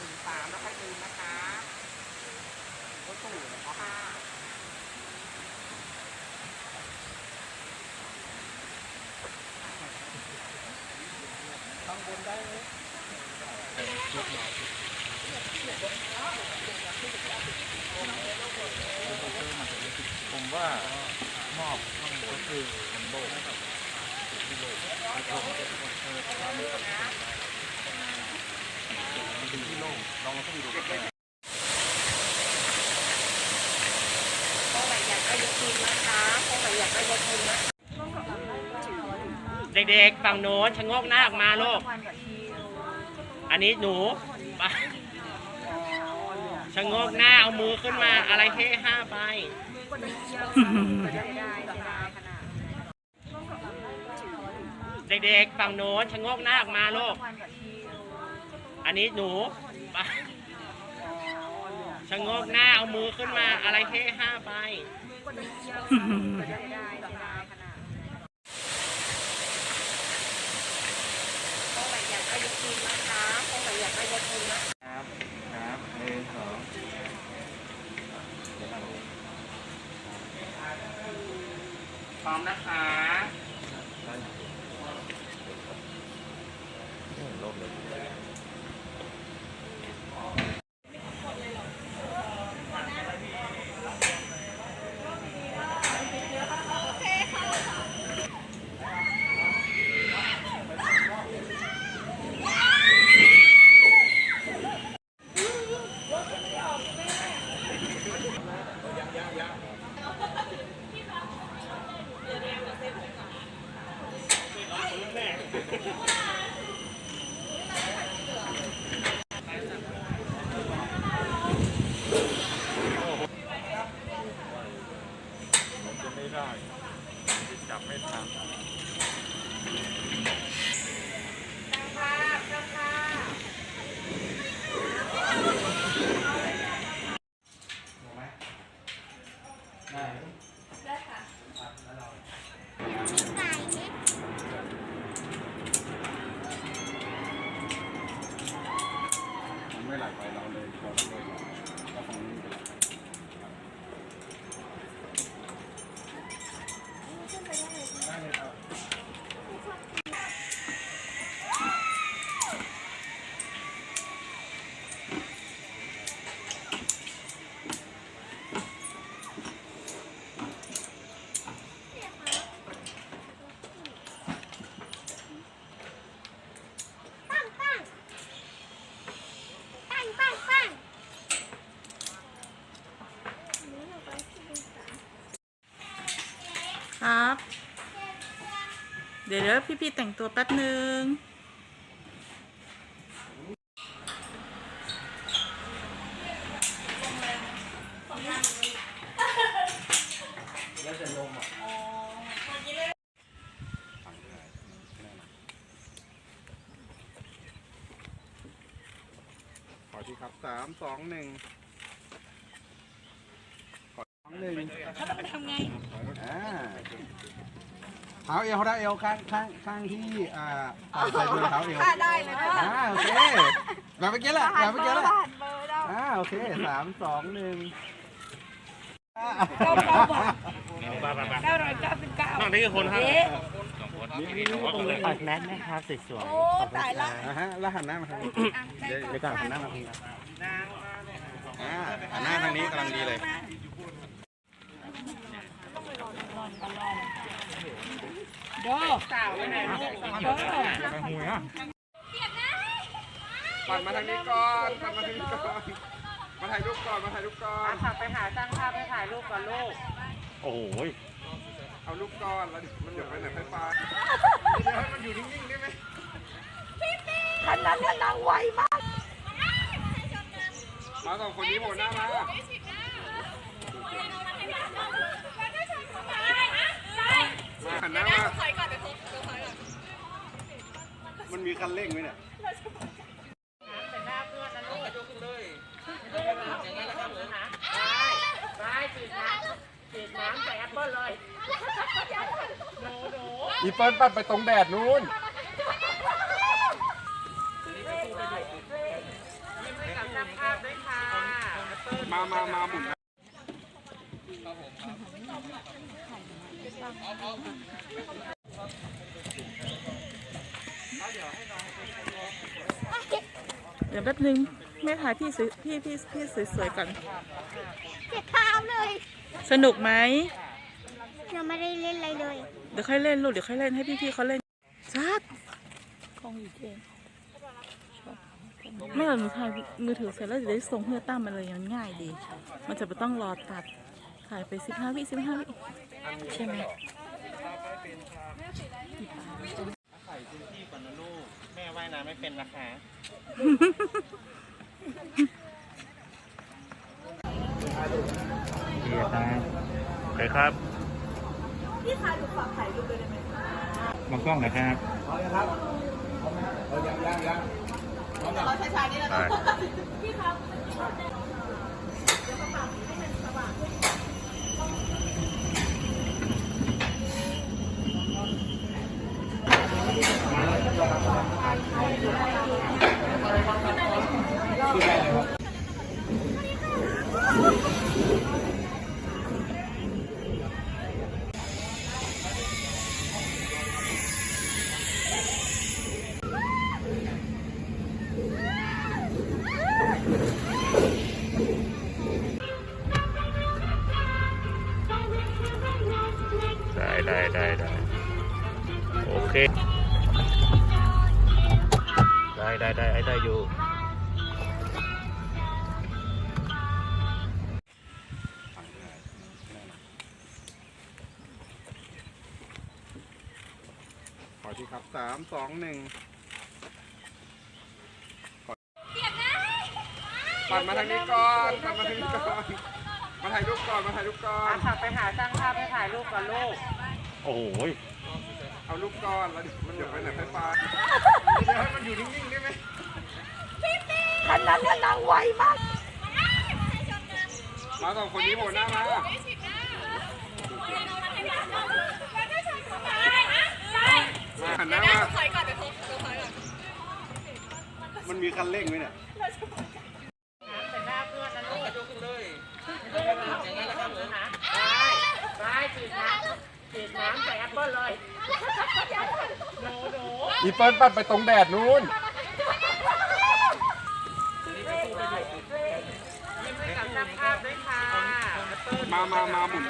สี่สามแล้วค่อยลืมนะคะก็สูงเขาห้าข้างบนได้ไหมผมว่ามอบข้างบคือมันโบกที่โบกแล้กันเป็นคนเธอแต่ว่ามันเเป็นที่โลกลองมาต้องดูกันพวกไหนอยากได้ยกทีมนะคะพวกไหนอยากได้ยกทีมนะคะเด็กๆ ฝั่งโน้นชะโงกหน้าออกมาลูก อันนี้หนูไปชะโงกหน้าเอามือขึ้นมาอะไรเท่ห้าไป เด็กๆ ฝั่งโน้นชะโงกหน้าออกมาลูก อันนี้หนูชะโงกหน้าเอามือขึ้นมาอะไรเท่ห้าไปพวกไหนอยากได้ยกทีมนะคะพวกไหนอมนะครับครับหนึ่งสองพร้อมนะคะลกเลย มันไม่ไหลไปเราเลยเราเลยก็คงไม่เป็นไรได้เลยครับ ปังปังปังปังปัง ครับ เดี๋ยวเดี๋ยวพี่ๆแต่งตัวแป๊บหนึ่งขอที่ครับสามสองหนึ่ง ขอสองหนึ่งทำไงอ่าเท้าเอวเขาได้เอวข้างข้างข้างที่อ่าใส่ใส่ด้วยเท้าเอวได้เลยนะอ่าโอเคแบบเมื่อกี้แหละแบบเมื่อกี้แหละอ่าโอเคสามสองหนึ่งอ่าบ้าบ้าบ้าเก้าร้อยเก้าสิบเก้าน้องนี่คือคนครับนี่นี่นี่ตรงเลยฝากแมสนะครับสวยโอ้ตายละอ่าฮะแล้วหันหน้ามาทางนี้เดี๋ยวเดี๋ยวก่อนหันหน้ามาทางนี้ครับอ่าหันหน้าทางนี้กำลังดีเลย โดสาวไปไหนลูกปั่นมาทางนี้ก่อนปั่นมาทางนี้ก่อน มาถ่ายรูปก่อน มาถ่ายรูปก่อน ขับไปหาช่างภาพไปถ่ายรูปก่อนลูก โอ้ย เอารูปก่อนแล้วเดี๋ยวมันเดี๋ยวไปไหนไฟฟ้าเดี๋ยวให้มันอยู่นิ่งๆได้ไหมคันนั้นเนี่ยนางไวมาก มาสองคนนี้โผล่หน้ามา มา หันหน้ามามันมีคันเร่งไหมเนี่ยไปฉีดน้ำฉีดน้ำใส่แอปเปิ้ลเลยอีเปิ้ลปั่นไปตรงแดดนู้นกับช่างภาพด้วยค่ะ มามามาหมุน เดี๋ยวแป๊บนึงแม่ถ่ายพี่สวยพี่พี่พี่สวยๆก่อนเจ็บเท้าเลย สนุกไหมยังไม่ได้เล่นอะไรเลย เดี๋ยวค่อยเล่นลูกเดี๋ยวค่อยเล่นให้พี่ๆเขาเล่นซัดกล้องอยู่ที่เองไม่เอาหนูถ่ายมือถือเสร็จแล้วเดี๋ยวได้ส่งเพื่อตั้มมาเลยมันง่ายดี มันจะไม่ต้องรอตัด ถ่ายไปสิบห้าวิสิบห้าวิใช่ไหมใส่พื้นที่ก่อนนะลูก แม่ว่ายน้ำไม่เป็นนะคะเกียร์ครับโอเคครับ พี่ชายถูกฝากถ่ายรูปเลยได้ไหมมองกล้องหนะครับได้ Thank you. ได้ได้ได้โอเค ได้ได้ได้ไอ้ได้อยู่ขอที่ครับสามสองหนึ่งปัดมาทางนี้ก่อนปัดมาทางนี้ก่อน มาถ่ายรูปก่อน มาถ่ายรูปก่อนขับไปหาช่างภาพไปถ่ายรูปก่อนลูก โอ้โหเอารูปก่อนแล้วเดี๋ยวมันเดี๋ยวไปไหนไฟฟ้าเดี๋ยวให้มันอยู่นิ่งๆได้ไหมคันนั้นเนี่ยนางไวมากมาสองคนนี้โผล่หน้ามามาหันหน้ามามันมีคันเร่งไหมเนี่ยใส่หน้าเพื่อนนะลูกยกขึ้นเลยอย่างนั้นแล้วก็เหมือนหาไปไปฉีดน้ำ ฉีดน้ำใส่แอปเปิ้ลเลยหนูหนูอีเปิ้ลปัดไปตรงแดดนู้นยิ้มให้กับช่างภาพด้วยค่ะมามามาหมุน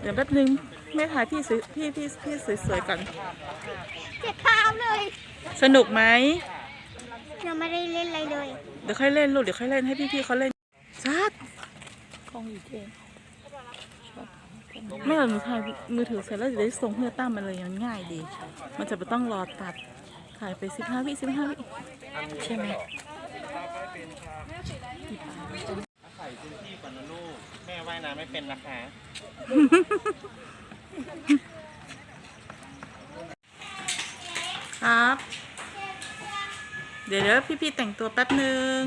เดี๋ยวแป๊บนึงแม่ถ่ายพี่สวยพี่พี่พี่สวยๆก่อน เจ็บเท้าเลย สนุกไหมยังไม่ได้เล่นอะไรเลย เดี๋ยวค่อยเล่นลูกเดี๋ยวค่อยเล่นให้พี่ๆเขาเล่นซัดกล้องอยู่ที่เองไม่เอาหนูถ่ายมือถือเสร็จแล้วเดี๋ยวได้ส่งเพื่อตั้มมาเลยมันง่ายดี มันจะไม่ต้องรอตัดถ่ายไปสิบห้าวิสิบห้าวิใช่ไหมใส่พื้นที่ก่อนนะลูกแม่ว่ายน้ำไม่เป็นนะคะ ครับ เดี๋ยวพี่ๆแต่งตัวแป๊บหนึ่ง